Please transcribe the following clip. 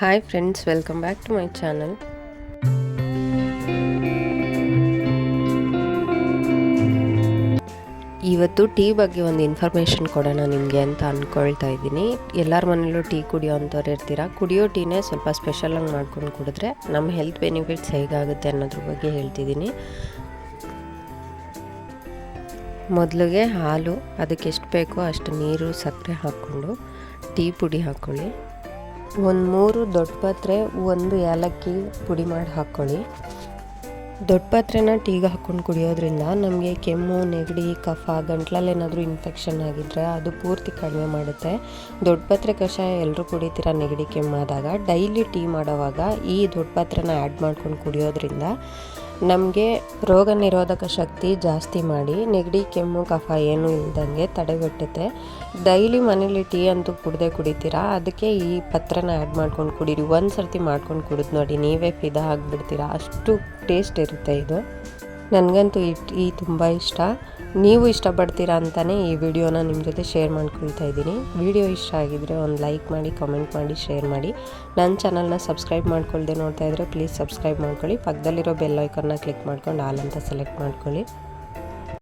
Hi friends welcome back to my channel ಇವತ್ತು tea ಬಗ್ಗೆ ಒಂದು ಇನ್ಫಾರ್ಮೇಷನ್ ಕೊಡೋಣ ನಿಮಗೆ ಅಂತ ಅಂದ್ಕೊಳ್ತಾ ಇದ್ದೀನಿ. ಎಲ್ಲರ ಮನೇಲೂ ಟೀ ಕುಡಿಯೋ ಅಂಥವ್ರು ಇರ್ತೀರಾ? ಕುಡಿಯೋ ಟೀನೇ ಸ್ವಲ್ಪ ಸ್ಪೆಷಲಾಗಿ ಮಾಡ್ಕೊಂಡು ಕುಡಿದ್ರೆ ನಮ್ಮ ಹೆಲ್ತ್ ಬೆನಿಫಿಟ್ಸ್ ಹೇಗಾಗುತ್ತೆ ಅನ್ನೋದ್ರ ಬಗ್ಗೆ ಹೇಳ್ತಿದ್ದೀನಿ. ಮೊದಲಿಗೆ ಹಾಲು, ಅದಕ್ಕೆ ಎಷ್ಟು ಬೇಕೋ ಅಷ್ಟು ನೀರು, ಸಕ್ಕರೆ ಹಾಕ್ಕೊಂಡು, ಟೀ ಪುಡಿ ಹಾಕ್ಕೊಳ್ಳಿ. ಒಂದು ಮೂರು ದೊಡ್ಡ ಪಾತ್ರೆ ಒಂದು ಏಲಕ್ಕಿ ಪುಡಿ ಮಾಡಿ ಹಾಕ್ಕೊಳ್ಳಿ. ದೊಡ್ಡ ಪಾತ್ರೆನ ಟೀಗೆ ಹಾಕ್ಕೊಂಡು ಕುಡಿಯೋದ್ರಿಂದ ನಮಗೆ ಕೆಮ್ಮು, ನೆಗಡಿ, ಕಫ ಗಂಟ್ಲಲ್ಲಿ ಏನಾದರೂ ಇನ್ಫೆಕ್ಷನ್ ಆಗಿದ್ದರೆ ಅದು ಪೂರ್ತಿ ಕಡಿಮೆ ಮಾಡುತ್ತೆ. ದೊಡ್ಡ ಪಾತ್ರೆ ಕಷಾಯ ಎಲ್ಲರೂ ಕುಡಿತೀರ ನೆಗಡಿ ಕೆಮ್ಮಾದಾಗ ಡೈಲಿ ಟೀ ಮಾಡೋವಾಗ ಈ ದೊಡ್ಡ ಪಾತ್ರೆನ ಆ್ಯಡ್ ಮಾಡ್ಕೊಂಡು ಕುಡಿಯೋದ್ರಿಂದ ನಮಗೆ ರೋಗ ನಿರೋಧಕ ಶಕ್ತಿ ಜಾಸ್ತಿ ಮಾಡಿ ನೆಗಡಿ, ಕೆಮ್ಮು, ಕಫ ಏನೂ ಇಲ್ದಂಗೆ ತಡೆಗಟ್ಟುತ್ತೆ. ಡೈಲಿ ಮನೇಲಿ ಟೀ ಅಂತೂ ಕುಡ್ದೇ ಕುಡಿತೀರಾ? ಅದಕ್ಕೆ ಈ ಪತ್ರನ ಆ್ಯಡ್ ಮಾಡ್ಕೊಂಡು ಕುಡೀರಿ. ಒಂದು ಸರ್ತಿ ಮಾಡ್ಕೊಂಡು ಕುಡಿದು ನೋಡಿ, ನೀವೇ ಫಿದಾ ಆಗಿಬಿಡ್ತೀರಾ? ಅಷ್ಟು ಟೇಸ್ಟ್ ಇರುತ್ತೆ ಇದು. ನನಗಂತೂ ಈ ಟೀ ತುಂಬ ಇಷ್ಟ. ನೀವು ಇಷ್ಟಪಡ್ತೀರಾ ಅಂತಲೇ ಈ ವಿಡಿಯೋನ ನಿಮ್ಮ ಜೊತೆ ಶೇರ್ ಮಾಡ್ಕೊಳ್ತಾ ಇದ್ದೀನಿ. ವಿಡಿಯೋ ಇಷ್ಟ ಆಗಿದ್ದರೆ ಒಂದು ಲೈಕ್ ಮಾಡಿ, ಕಮೆಂಟ್ ಮಾಡಿ, ಶೇರ್ ಮಾಡಿ. ನನ್ನ ಚಾನಲ್ನ ಸಬ್ಸ್ಕ್ರೈಬ್ ಮಾಡ್ಕೊಳ್ದೆ ನೋಡ್ತಾ ಇದ್ದರೆ ಪ್ಲೀಸ್ ಸಬ್ಸ್ಕ್ರೈಬ್ ಮಾಡ್ಕೊಳ್ಳಿ. ಪಕ್ಕದಲ್ಲಿರೋ ಬೆಲ್ ಐಕನ್ನ ಕ್ಲಿಕ್ ಮಾಡ್ಕೊಂಡು ಆಲ್ ಅಂತ ಸೆಲೆಕ್ಟ್ ಮಾಡ್ಕೊಳ್ಳಿ.